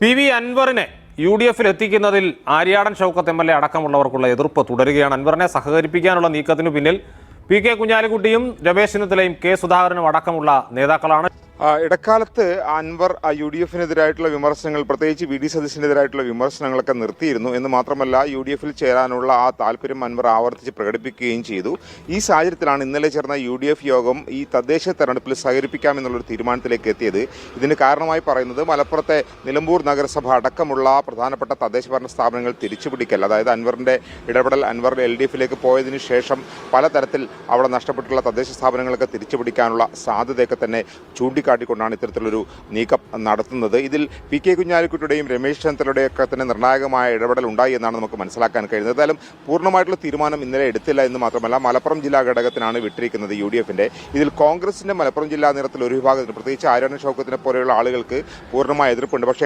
P V അൻവറിനെ U D എഫിൽ എത്തിക്കുന്നതിൽ Aryadan Shoukath M L A അടക്കമുള്ളവർക്കുള്ള എതിർപ്പ് തുടരുകയാണ്. അൻവറിനെ സഹകരിപ്പിക്കാനുള്ള നീക്കത്തിനു പിന്നിൽ പി കെ കുഞ്ഞാലിക്കുട്ടിയും രമേശ് ചെന്നിത്തലയും കെ സുധാകരനും അടക്കമുള്ള നേതാക്കളാണ്. ഇടക്കാലത്ത് അൻവർ യു ഡി എഫിനെതിരായിട്ടുള്ള വിമർശനങ്ങൾ പ്രത്യേകിച്ച് വി ഡി സതീശിനെതിരായിട്ടുള്ള വിമർശനങ്ങളൊക്കെ നിർത്തിയിരുന്നു. എന്ന് മാത്രമല്ല യു ഡി എഫിൽ ചേരാനുള്ള ആ താല്പര്യം അൻവർ ആവർത്തിച്ച് പ്രകടിപ്പിക്കുകയും ചെയ്തു. ഈ സാഹചര്യത്തിലാണ് ഇന്നലെ ചേർന്ന യു ഡി എഫ് യോഗം ഈ തദ്ദേശ തെരഞ്ഞെടുപ്പിൽ സഹകരിപ്പിക്കാമെന്നുള്ളൊരു തീരുമാനത്തിലേക്ക് എത്തിയത്. ഇതിന് കാരണമായി പറയുന്നത് മലപ്പുറത്തെ നിലമ്പൂർ നഗരസഭ അടക്കമുള്ള പ്രധാനപ്പെട്ട തദ്ദേശ ഭരണ സ്ഥാപനങ്ങൾ തിരിച്ചുപിടിക്കൽ അതായത് അൻവറിന്റെ ഇടപെടൽ അൻവർ എൽ ഡി എഫിലേക്ക് പോയതിനു ശേഷം പലതരത്തിൽ അവിടെ നഷ്ടപ്പെട്ടുള്ള തദ്ദേശ സ്ഥാപനങ്ങളൊക്കെ തിരിച്ചുപിടിക്കാനുള്ള സാധ്യതയൊക്കെ തന്നെ ചൂണ്ടിക്കാട്ടിക്കൊണ്ടാണ് ഇത്തരത്തിലൊരു നീക്കം നടത്തുന്നത്. ഇതിൽ പി കെ കുഞ്ഞാലിക്കുട്ടിയുടെയും രമേശ് ചെന്നിത്തലയുടെയും ഒക്കെ തന്നെ നിർണായകമായ ഇടപെടൽ ഉണ്ടായി എന്നാണ് നമുക്ക് മനസ്സിലാക്കാൻ കഴിയുന്നത്. എന്തായാലും പൂർണമായിട്ടുള്ള തീരുമാനം ഇന്നലെ എടുത്തില്ല എന്ന് മാത്രമല്ല മലപ്പുറം ജില്ലാ ഘടകത്തിനാണ് വിട്ടിരിക്കുന്നത് യു ഡി എഫിന്റെ ഇതിൽ കോൺഗ്രസിന്റെ മലപ്പുറം ജില്ലാ നേതൃത്വത്തിൽ ഒരു വിഭാഗത്തിന് പ്രത്യേകിച്ച് ആരോഗ്യ ഷൗക്കത്തിനെ പോലെയുള്ള ആളുകൾക്ക് പൂർണമായ എതിർപ്പുണ്ട്. പക്ഷേ